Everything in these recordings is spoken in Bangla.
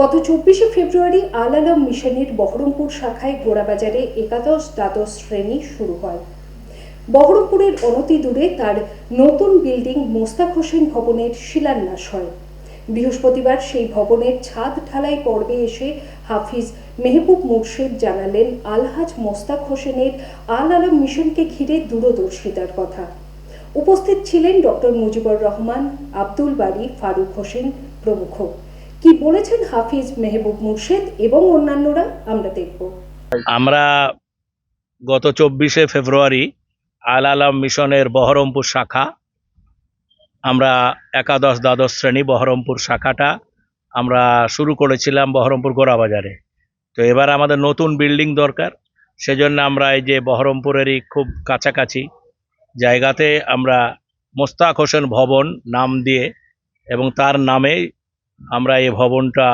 গত চব্বিশে ফেব্রুয়ারি আল আলম মিশনের বহরমপুর শাখায় গোড়াবাজারে একাদশ দ্বাদশ শ্রেণি শুরু হয়। বহরমপুরের অনতি দূরে তার নতুন বিল্ডিং মোস্তাক হোসেন ভবনের শিলান্যাস হয়। বৃহস্পতিবার সেই ভবনের ছাদ ঢালাই পর্বে এসে হাফিজ মেহবুব মুর্শেদ জানালেন, আলহাজ মোস্তাক হোসেনের আল আলম মিশনকে ঘিরে দূরদর্শিতার কথা। উপস্থিত ছিলেন ডক্টর মুজিবুর রহমান, আব্দুল বাড়ি ফারুক হোসেন প্রমুখ। কি বলেছেন হাফিজ মেহবুব মুর্শেদ এবং অন্যান্যরা? আমরা দেখব। আমরা গত চব্বিশে ফেব্রুয়ারি আল আলম মিশনের বহরমপুর শাখা, আমরা একাদশ দ্বাদশ শ্রেণি বহরমপুর শাখাটা আমরা শুরু করেছিলাম বহরমপুর গোড়াবাজারে। তো এবার আমাদের নতুন বিল্ডিং দরকার, সেজন্য আমরা এই যে বহরমপুরেরই খুব কাছাকাছি জায়গাতে আমরা মোস্তাক হোসেন ভবন নাম দিয়ে এবং তার নামেই আমরা এই ভবনটা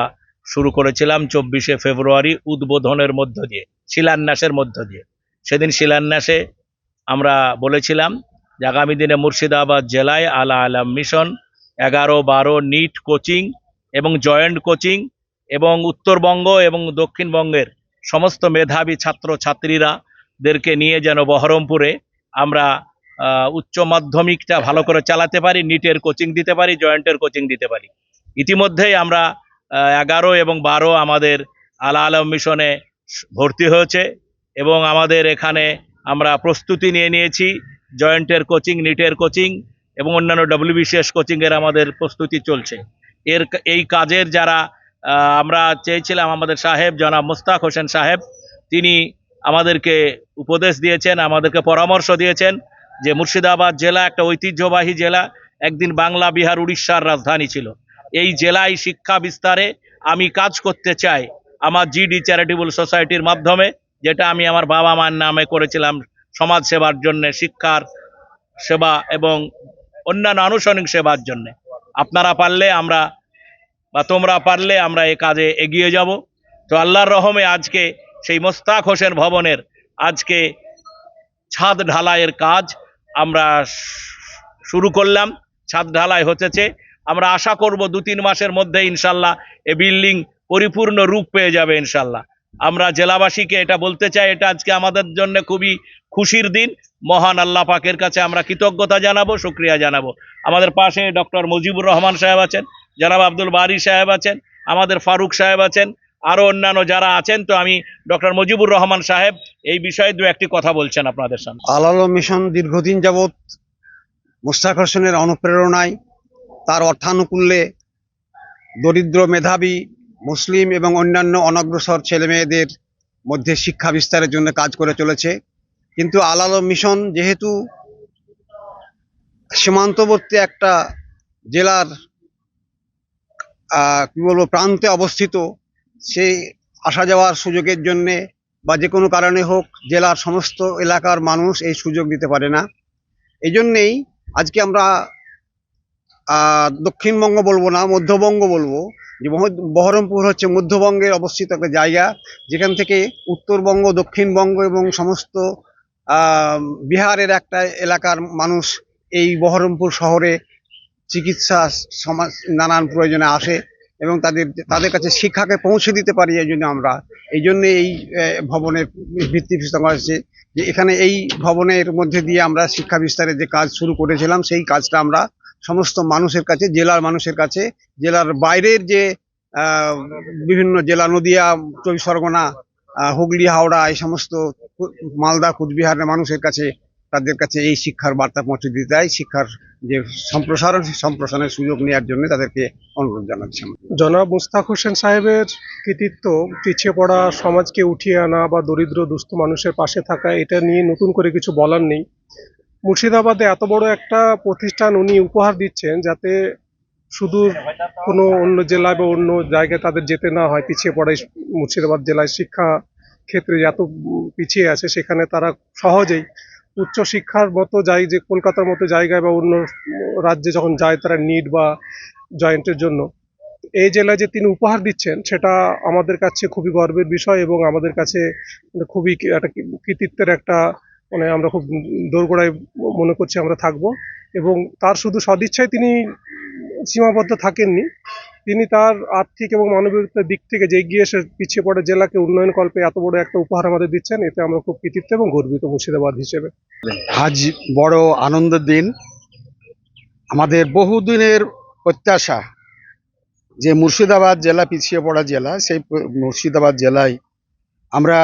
শুরু করেছিলাম চব্বিশে ফেব্রুয়ারি উদ্বোধনের মধ্য দিয়ে, শিলান্যাসের মধ্য দিয়ে। সেদিন শিলান্যাসে আমরা বলেছিলাম যে আগামী দিনে মুর্শিদাবাদ জেলায় আলা আলাম মিশন, এগারো বারো নিট কোচিং এবং জয়েন্ট কোচিং এবং উত্তরবঙ্গ এবং দক্ষিণবঙ্গের সমস্ত মেধাবী ছাত্র ছাত্রীরা দেরকে নিয়ে যেন বহরমপুরে আমরা উচ্চ মাধ্যমিকটা ভালো করে চালাতে পারি, নিটের কোচিং দিতে পারি, জয়েন্টের কোচিং দিতে পারি। ইতিমধ্যেই আমরা এগারো এবং বারো আমাদের আলা আলম মিশনে ভর্তি হয়েছে এবং আমাদের এখানে আমরা প্রস্তুতি নিয়ে নিয়েছি জয়েন্টের কোচিং নিটের কোচিং এবং অন্যান্য ডব্লিউবিসিএস কোচিংয়ের আমাদের প্রস্তুতি চলছে। এর এই কাজের যারা আমরা চেয়েছিলাম আমাদের সাহেব জনাব মুস্তাক হোসেন সাহেব, তিনি আমাদেরকে উপদেশ দিয়েছেন, আমাদেরকে পরামর্শ দিয়েছেন যে মুর্শিদাবাদ জেলা একটা ঐতিহ্যবাহী জেলা, একদিন বাংলা, বিহার, উড়িষ্যার রাজধানী ছিল। এই জেলায় শিক্ষা বিস্তারে আমি কাজ করতে চাই আমার জিডি চ্যারিটেবল সোসাইটির মাধ্যমে, যেটা আমি আমার বাবা মার নামে করেছিলাম সমাজ সেবার জন্য, শিক্ষার সেবা এবং অন্যান্য আনুষ্ঠানিক সেবার জন্য। আপনারা পারলে আমরা বা তোমরা পারলে আমরা এ কাজে এগিয়ে যাব। তো আল্লাহর রহমে আজকে সেই মোস্তাক হোসেন ভবনের আজকে ছাদ ঢালাইয়ের কাজ আমরা শুরু করলাম। ছাদ ঢালাই হতেছে। আমরা আশা করব দু তিন মাসের মধ্যে ইনশাল্লাহ এ বিল্ডিং পরিপূর্ণ রূপ পেয়ে যাবে ইনশাল্লাহ। আমরা জেলাবাসীকে এটা বলতে চাই, এটা আজকে আমাদের জন্য খুবই খুশির দিন। মহান আল্লাহ পাকের কাছে আমরা কৃতজ্ঞতা জানাব, শুক্রিয়া জানাব। আমাদের পাশে ডক্টর মুজিবুর রহমান সাহেব আছেন, জনাব আব্দুল বারি সাহেব আছেন, আমাদের ফারুক সাহেব আছেন আরও অন্যান্য যারা আছেন, তো আমি ডক্টর মুজিবুর রহমান সাহেব এই বিষয়ে দু একটি কথা বলছেন আপনাদের সামনে। আলালো মিশন দীর্ঘদিন যাবৎ মুস্তাক হোসেনের অনুপ্রেরণায় তার অর্থানুকূল্যে দরিদ্র মেধাবী, মুসলিম এবং অন্যান্য অনগ্রসর ছেলেমেয়েদের মধ্যে শিক্ষা বিস্তারের জন্য কাজ করে চলেছে। কিন্তু আলালো মিশন যেহেতু সীমান্তবর্তী একটা জেলার কি বলব, প্রান্তে অবস্থিত, সেই আসা যাওয়ার সুযোগের জন্যে বা যে কোনো কারণে হোক জেলার সমস্ত এলাকার মানুষ এই সুযোগ দিতে পারে না। এই জন্যেই আজকে আমরা দক্ষিণবঙ্গ বলব না, মধ্যবঙ্গ বলব। যে বহরমপুর হচ্ছে মধ্যবঙ্গে অবস্থিত একটা জায়গা, যেখান থেকে উত্তরবঙ্গ, দক্ষিণবঙ্গ এবং সমস্ত বিহারের একটা এলাকার মানুষ এই বহরমপুর শহরে চিকিৎসা সমাজ নানান প্রয়োজনে আসে এবং তাদের তাদের কাছে শিক্ষাকে পৌঁছে দিতে পারি এই জন্য আমরা। এই জন্য এই ভবনের ভিত্তি স্থাপন হয়েছে। যে এখানে এই ভবনের মধ্যে দিয়ে আমরা শিক্ষা বিস্তারের যে কাজ শুরু করেছিলাম, সেই কাজটা আমরা সমস্ত মানুষের কাছে, জেলার মানুষের কাছে, জেলার বাইরের যে বিভিন্ন জেলা, নদিয়া, চব্বিশ পরগনা হুগলি, হাওড়া, এই সমস্ত মালদা, কুচবিহারের মানুষের কাছে, তাদের কাছে এই শিক্ষার বার্তা পৌঁছে দিতে চাই, শিক্ষার যে সম্প্রসারণ সম্প্রসারণের সুযোগ নেওয়ার জন্য তাদেরকে অনুরোধ জানাচ্ছি। জনাব মুস্তাক হোসেন সাহেবের কৃতিত্ব, পিছিয়ে পড়া সমাজকে উঠিয়ে আনা বা দরিদ্র, দুস্থ মানুষের পাশে থাকা, এটা নিয়ে নতুন করে কিছু বলার নেই মুর্শিদাবাদে এত বড় একটা প্রতিষ্ঠান উনি উপহার দিচ্ছেন যাতে সুদূর কোনো অন্য জেলায় বা অন্য জায়গায় তাদের যেতে না হয়, পিছিয়ে পড়া মুর্শিদাবাদ জেলায় শিক্ষা ক্ষেত্রে এত পিছিয়ে আছে সেখানে তারা সহজেই উচ্চ শিক্ষার মতো যাই যে কলকাতার মতো জায়গায় বা অন্য রাজ্যে যখন যায় তারা নিট বা জয়েন্টের জন্য। এই জেলায় যে তিনি উপহার দিচ্ছেন সেটা আমাদের কাছে খুবই গর্বের বিষয় এবং আমাদের কাছে খুবই একটা কৃতিত্বের একটা মানে আমরা খুব দোরগোড়ায় মনে করছি আমরা থাকব। এবং তার শুধু সদিচ্ছায় তিনি সীমাবদ্ধ থাকেননি। তিনি তার আর্থিক এবং মানবিকতার দিক থেকে যে এগিয়ে এসে পিছিয়ে পড়া জেলাকে উন্নয়ন কল্পে এত বড় একটা উপহার আমাদের দিচ্ছেন, এতে আমরা খুব কৃতিত্ব এবং গর্বিত মুর্শিদাবাদ হিসেবে। আজ বড় আনন্দের দিন। আমাদের বহুদিনের প্রত্যাশা যে মুর্শিদাবাদ জেলা পিছিয়ে পড়া জেলা, সেই মুর্শিদাবাদ জেলায় আমরা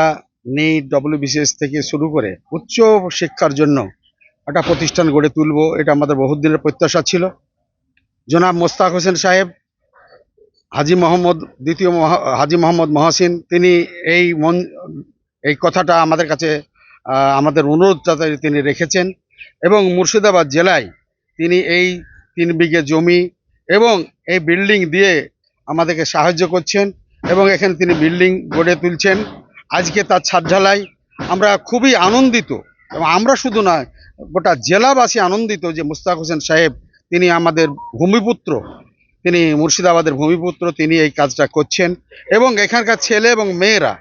নিট ডব্লিউবিসিএস থেকে শুরু করে উচ্চ শিক্ষার জন্য একটা প্রতিষ্ঠান গড়ে তুলব, এটা আমাদের বহুদিনের প্রত্যাশা ছিল। জনাব মোস্তাক হোসেন সাহেব, হাজি মোহাম্মদ, দ্বিতীয় হাজি মোহাম্মদ মহাসিন, তিনি এই মন, এই কথাটা আমাদের কাছে আমাদের অনুরোধটা তাই তিনি রেখেছেন এবং মুর্শিদাবাদ জেলায় তিনি এই তিন বিঘে জমি এবং এই বিল্ডিং দিয়ে আমাদেরকে সাহায্য করছেন এবং এখানে তিনি বিল্ডিং গড়ে তুলছেন। আজকে তার ছাদ ঢালাই, আমরা খুবই আনন্দিত। এবং আমরা শুধু নয়, গোটা জেলাবাসী আনন্দিত যে মুস্তাক হোসেন সাহেব, তিনি আমাদের ভূমিপুত্র। তিনি মুর্শিদাবাদের ভূমিপুত্র, তিনি এই কাজটা করছেন। এবং এখানকার ছেলে এবং মেয়েরা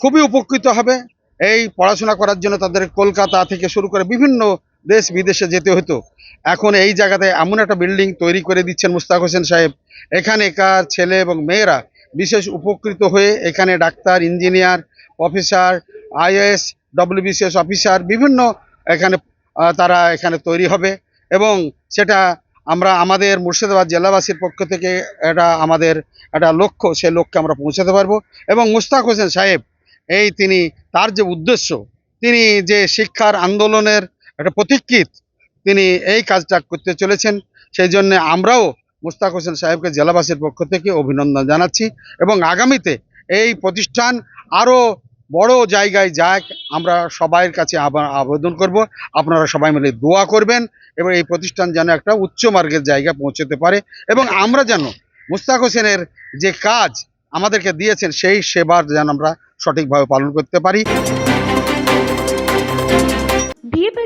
খুবই উপকৃত হবে। এই পড়াশোনা করার জন্য তাদের কলকাতা থেকে শুরু করে বিভিন্ন দেশ বিদেশে যেতে হতো। এখন এই জায়গাতে এমন একটা বিল্ডিং তৈরি করে দিচ্ছেন মুস্তাক হোসেন সাহেব। এখানেকার ছেলে এবং মেয়েরা বিশেষ উপকৃত হয়ে এখানে doctor, engineer, officer IAS WBCS officer বিভিন্ন এখানে তারা এখানে তৈরি হবে এবং সেটা আমরা আমাদের মুর্শিদাবাদ জেলাবাসীর পক্ষ থেকে এটা আমাদের একটা লক্ষ্য সে লক্ষ্যে আমরা পৌঁছাতে পারব এবং মুস্তাক হোসেন সাহেব, এই তিনি তার যে উদ্দেশ্য, তিনি যে শিক্ষার আন্দোলনের একটা প্রতীক্ষিত তিনি এই কাজটা করতে চলেছেন, সেই জন্য আমরাও মুস্তাক হোসেন সাহেবকে জেলাবাসীর পক্ষ থেকে অভিনন্দন জানাচ্ছি এবং আগামীতে এই প্রতিষ্ঠান আরও বড় জায়গায় যাক, আমরা সবাইয়ের কাছে আবেদন করব। আপনারা সবাই মিলে দোয়া করবেন এবং এই প্রতিষ্ঠান যেন একটা উচ্চ মার্গের জায়গায় পৌঁছতে পারে এবং আমরা যেন মুস্তাক হোসেনের যে কাজ আমাদেরকে দিয়েছেন, সেই সেবার যেন আমরা সঠিকভাবে পালন করতে পারি।